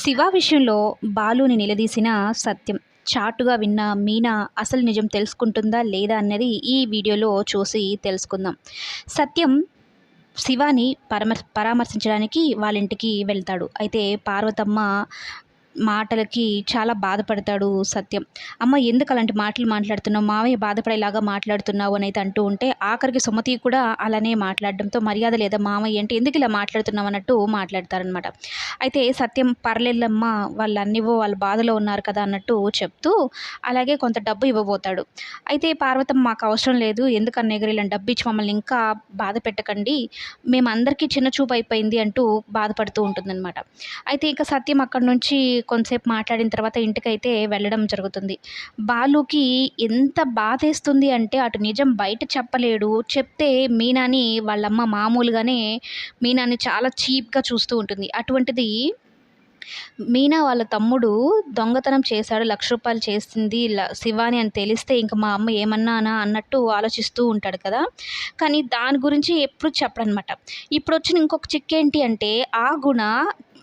శివ విషయంలో బాలుని నిలదీసిన సత్యం. చాటుగా విన్న మీనా అసలు నిజం తెలుసుకుంటుందా లేదా అన్నది ఈ వీడియోలో చూసి తెలుసుకుందాం. సత్యం శివాని పరమర్ పరామర్శించడానికి వాళ్ళ ఇంటికి వెళ్తాడు. అయితే పార్వతమ్మ మాటలకి చాలా బాధపడతాడు సత్యం. అమ్మ ఎందుకు అలాంటి మాటలు మాట్లాడుతున్నావు? మావయ్య బాధపడేలాగా మాట్లాడుతున్నావు అని అయితే అంటూ ఉంటే ఆఖరికి సుమతి కూడా అలానే మాట్లాడడంతో మర్యాద లేదా మామయ్య అంటే ఎందుకు ఇలా మాట్లాడుతున్నావు అన్నట్టు మాట్లాడతారనమాట అయితే సత్యం పర్లేదమ్మ వాళ్ళు అన్నివో వాళ్ళ బాధలో ఉన్నారు కదా అన్నట్టు చెప్తూ అలాగే కొంత డబ్బు ఇవ్వబోతాడు. అయితే పార్వతం మాకు అవసరం లేదు ఎందుకన్నా అన్నయ్య ఇలా డబ్బు ఇచ్చి మమ్మల్ని ఇంకా బాధ పెట్టకండి మేమందరికీ చిన్న చూపు అయిపోయింది అంటూ బాధపడుతూ ఉంటుందన్నమాట. అయితే ఇక సత్యం అక్కడి నుంచి కొంతసేపు మాట్లాడిన తర్వాత ఇంటికైతే వెళ్ళడం జరుగుతుంది. బాలుకి ఎంత బాధేస్తుంది అంటే అటు నిజం బయట చెప్పలేడు. చెప్తే మీనాని వాళ్ళమ్మ మామూలుగానే మీనాని చాలా చీప్గా చూస్తూ ఉంటుంది. అటువంటిది మీనా వాళ్ళ తమ్ముడు దొంగతనం చేశాడు లక్ష రూపాయలు చేసింది శివాని అని తెలిస్తే ఇంక మా అమ్మ ఏమన్నానా అన్నట్టు ఆలోచిస్తూ ఉంటాడు కదా. కానీ దాని గురించి ఎప్పుడు చెప్పడనమాట. ఇప్పుడు వచ్చిన ఇంకొక చిక్ ఏంటి అంటే ఆ గుణ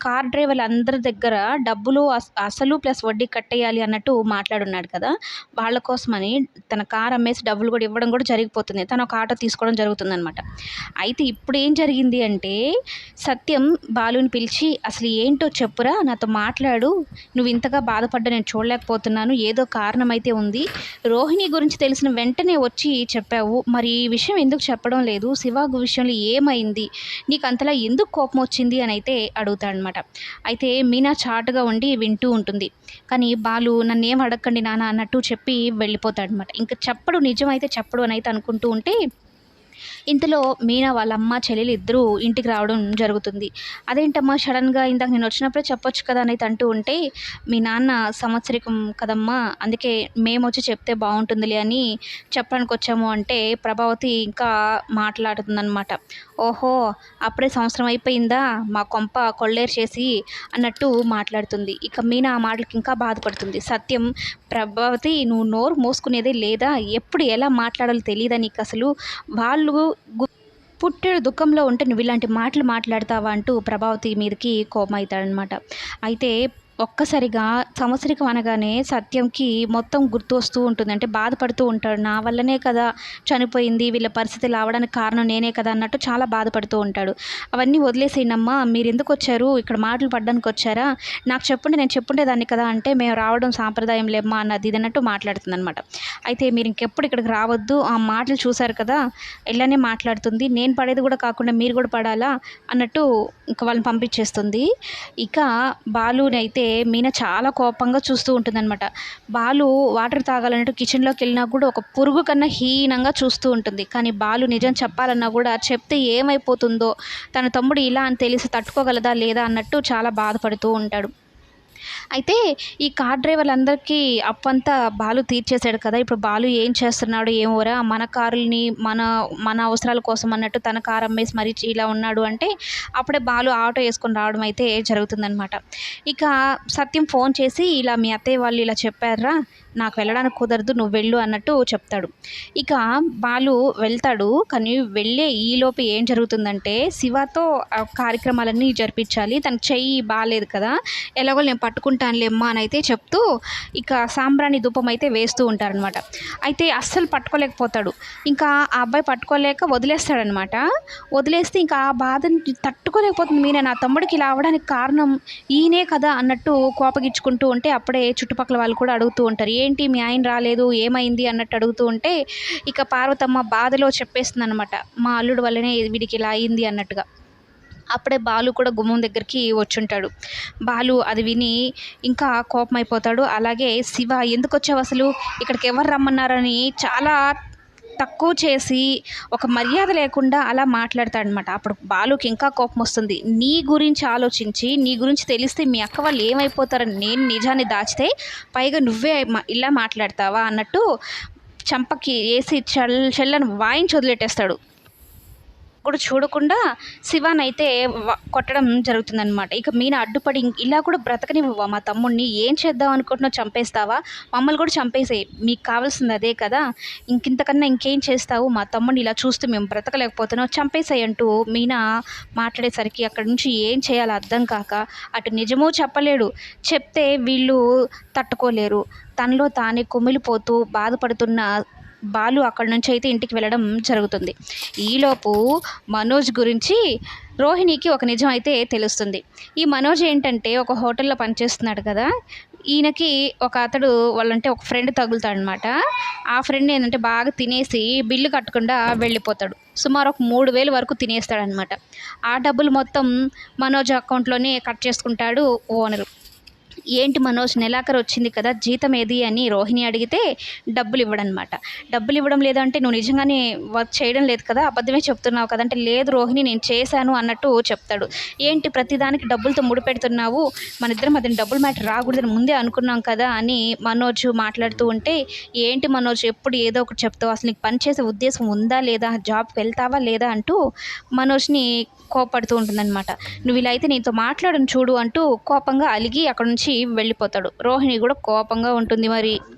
కార్ డ్రైవర్లు అందరి దగ్గర డబ్బులు అసలు ప్లస్ వడ్డీ కట్టేయాలి అన్నట్టు మాట్లాడున్నాడు కదా. వాళ్ళ కోసమని తన కార్ అమ్మేసి డబ్బులు కూడా ఇవ్వడం కూడా జరిగిపోతుంది. తను ఒక ఆటో తీసుకోవడం జరుగుతుంది అనమాట అయితే ఇప్పుడు ఏం జరిగింది అంటే సత్యం బాలుని పిలిచి అసలు ఏంటో చెప్పురా నాతో మాట్లాడు. నువ్వు ఇంతగా బాధపడ్డా నేను చూడలేకపోతున్నాను. ఏదో కారణం అయితే ఉంది. రోహిణి గురించి తెలిసిన వెంటనే వచ్చి చెప్పావు. మరి ఈ విషయం ఎందుకు చెప్పడం లేదు? శివాగు విషయంలో ఏమైంది? నీకు అంతలా ఎందుకు కోపం వచ్చింది? అని అయితే అనమాట అయితే మీనా చాటుగా ఉండి వింటూ ఉంటుంది. కానీ బాలు నన్ను ఏం అడగండి నాన్న అన్నట్టు చెప్పి వెళ్ళిపోతాడనమాట ఇంకా చెప్పడు నిజమైతే చెప్పడు అని అయితే అనుకుంటూ ఉంటే ఇంతలో మీనా వాళ్ళ అమ్మ చెల్లెలు ఇద్దరూ ఇంటికి రావడం జరుగుతుంది. అదేంటమ్మా సడన్గా ఇందాక నేను వచ్చినప్పుడే చెప్పొచ్చు కదా అనేది అంటూ ఉంటే మీ నాన్న సంవత్సరికం కదమ్మా అందుకే మేము వచ్చి చెప్తే బాగుంటుందిలే అని చెప్పడానికి వచ్చాము అంటే ప్రభావతి ఇంకా మాట్లాడుతుందన్నమాట. ఓహో అప్పుడే సంవత్సరం అయిపోయిందా? మా కొంప కొల్లేరు చేసి అన్నట్టు మాట్లాడుతుంది. ఇక మీనా ఆ మాటలకి ఇంకా బాధపడుతుంది. సత్యం ప్రభావతి నువ్వు నోరు మోసుకునేదే లేదా? ఎప్పుడు ఎలా మాట్లాడాలో తెలియదా నీకు అసలు? వాళ్ళు పుట్టెడు దుఃఖంలో ఉంటే నువ్వు ఇలాంటి మాటలు మాట్లాడతావా అంటూ ప్రభావతి మీదకి కోపం అవుతాడనమాట అయితే ఒక్కసారిగా సంవత్సరికం అనగానే సత్యంకి మొత్తం గుర్తు వస్తూ ఉంటుంది. అంటే బాధపడుతూ ఉంటాడు. నా వల్లనే కదా చనిపోయింది వీళ్ళ పరిస్థితి రావడానికి కారణం నేనే కదా అన్నట్టు చాలా బాధపడుతూ ఉంటాడు. అవన్నీ వదిలేసేయనమ్మా మీరు ఎందుకు వచ్చారు? ఇక్కడ మాటలు పడ్డానికి వచ్చారా? నాకు చెప్పండి నేను చెప్పుండేదాన్ని కదా అంటే మేము రావడం సాంప్రదాయం లేమ్మా అన్నది ఇది అన్నట్టు మాట్లాడుతుంది అనమాట అయితే మీరు ఇంకెప్పుడు ఇక్కడికి రావద్దు ఆ మాటలు చూశారు కదా ఇలానే మాట్లాడుతుంది. నేను పడేది కూడా కాకుండా మీరు కూడా పడాలా అన్నట్టు ఇంకా వాళ్ళని పంపించేస్తుంది. ఇక బాలునైతే మీన చాలా కోపంగా చూస్తూ ఉంటుందన్నమాట. బాలు వాటర్ తాగాలన్నట్టు కిచెన్లోకి వెళ్ళినా కూడా ఒక పురుగు కన్నా హీనంగా చూస్తూ ఉంటుంది. కానీ బాలు నిజం చెప్పాలన్నా కూడా చెప్తే ఏమైపోతుందో తన తమ్ముడు ఇలా అని తెలిసి తట్టుకోగలదా లేదా అన్నట్టు చాలా బాధపడుతూ ఉంటాడు. అయితే ఈ కార్ డ్రైవర్లందరికీ అప్పంతా బాలు తీర్చేశాడు కదా. ఇప్పుడు బాలు ఏం చేస్తున్నాడు ఏమోరా మన కారుల్ని మన మన అవసరాల కోసం అన్నట్టు తన కారు అమ్మేసి మరీ ఇలా ఉన్నాడు అంటే అప్పుడే బాలు ఆటో వేసుకొని రావడం అయితే జరుగుతుందనమాట ఇక సత్యం ఫోన్ చేసి ఇలా మీ అత్తయ్య వాళ్ళు ఇలా చెప్పారా? నాకు వెళ్ళడానికి కుదరదు నువ్వు వెళ్ళు అన్నట్టు చెప్తాడు. ఇక బాలు వెళ్తాడు కానీ వెళ్ళే ఈలోపు ఏం జరుగుతుందంటే శివతో కార్యక్రమాలన్నీ జరిపించాలి. తన చెయ్యి బాగాలేదు కదా ఎలాగో నేను పట్టుకుంటానులేమ్మా అని అయితే చెప్తూ ఇక సాంబ్రాణి ధూపం అయితే వేస్తూ ఉంటారనమాట అయితే అస్సలు పట్టుకోలేకపోతాడు. ఇంకా ఆ అబ్బాయి పట్టుకోలేక వదిలేస్తాడనమాట వదిలేస్తే ఇంకా ఆ బాధని తట్టుకోలేకపోతుంది మీరే నా తమ్ముడికి ఇలా అవ్వడానికి కారణం ఈయనే కదా అన్నట్టు కోపగించుకుంటూ ఉంటే అప్పుడే చుట్టుపక్కల వాళ్ళు కూడా అడుగుతూ ఉంటారు ఏంటి మీ ఆయన రాలేదు ఏమైంది అన్నట్టు అడుగుతూ ఉంటే ఇక పార్వతమ్మ బాధలో చెప్పేస్తుంది అనమాట మా అల్లుడు వల్లనే వీడికి ఇలా అయింది అన్నట్టుగా. అప్పుడే బాలు కూడా గుమ్మం దగ్గరికి వచ్చుంటాడు. బాలు అది విని ఇంకా కోపం అయిపోతాడు అలాగే శివ ఎందుకు వచ్చావు అసలు? ఇక్కడికి ఎవరు రమ్మన్నారని చాలా తక్కువ చేసి ఒక మర్యాద లేకుండా అలా మాట్లాడతాడనమాట. అప్పుడు బాలుకి ఇంకా కోపం వస్తుంది. నీ గురించి ఆలోచించి నీ గురించి తెలిస్తే మీ అక్క వాళ్ళు ఏమైపోతారని నేను నిజాన్ని దాచితే పైగా నువ్వే మా- ఇలా మాట్లాడతావా అన్నట్టు చంపకి వేసి చెల్ చెల్లను వాయించి వదిలేటేస్తాడు కూడా చూడకుండా శివాన్ అయితే కొట్టడం జరుగుతుందనమాట ఇక మీనా అడ్డుపడి ఇలా కూడా బ్రతకనివ్వవా? మా తమ్ముడిని ఏం చేద్దాం అనుకుంటున్నావు చంపేస్తావా? మమ్మల్ని కూడా చంపేసేయి. మీకు కావాల్సింది అదే కదా? ఇంకింతకన్నా ఇంకేం చేస్తావు? మా తమ్ముడిని ఇలా చూస్తూ మేము బ్రతకలేకపోతున్నాం. చంపేసాయి అంటూ మీనా మాట్లాడేసరికి అక్కడి నుంచి ఏం చేయాలో అర్థం కాక అటు నిజమో చెప్పలేడు. చెప్తే వీళ్ళు తట్టుకోలేరు. తనలో తానే కుమిలిపోతూ బాధపడుతున్న బాలు అక్కడి నుంచి అయితే ఇంటికి వెళ్ళడం జరుగుతుంది. ఈలోపు మనోజ్ గురించి రోహిణికి ఒక నిజం అయితే తెలుస్తుంది. ఈ మనోజ్ ఏంటంటే ఒక హోటల్లో పనిచేస్తున్నాడు కదా. ఈయనకి ఒక అతడు వాళ్ళంటే ఒక ఫ్రెండ్ తగులుతాడనమాట. ఆ ఫ్రెండ్ ఏంటంటే బాగా తినేసి బిల్లు కట్టకుండా వెళ్ళిపోతాడు. సుమారు ఒక మూడు వేలు వరకు తినేస్తాడనమాట. ఆ డబ్బులు మొత్తం మనోజ్ అకౌంట్లోనే కట్ చేసుకుంటాడు ఓనరు. ఏంటి మనోజ్ నెలాఖరు వచ్చింది కదా జీతం ఏది అని రోహిణి అడిగితే డబ్బులు ఇవ్వడనమాట డబ్బులు ఇవ్వడం లేదంటే నువ్వు నిజంగానే వర్క్ చేయడం లేదు కదా అబద్ధమే చెప్తున్నావు కదా అంటే లేదు రోహిణి నేను చేశాను అన్నట్టు చెప్తాడు. ఏంటి ప్రతిదానికి డబ్బులతో ముడిపెడుతున్నావు మన ఇద్దరం అతని డబ్బులు మ్యాటర్ రాకూడదని ముందే అనుకున్నాం కదా అని మనోజ్ మాట్లాడుతూ ఉంటే ఏంటి మనోజ్ ఎప్పుడు ఏదో ఒకటి చెప్తావు? అసలు నీకు పనిచేసే ఉద్దేశం ఉందా లేదా? జాబ్కి వెళ్తావా లేదా? అంటూ మనోజ్ని కోపడుతూ ఉంటుందన్నమాట. నువ్వు ఇలా అయితే నీతో మాట్లాడను చూడు అంటూ కోపంగా అలిగి అక్కడ నుంచి వెళ్ళిపోతాడు. రోహిణి కూడా కోపంగా ఉంటుంది మరి.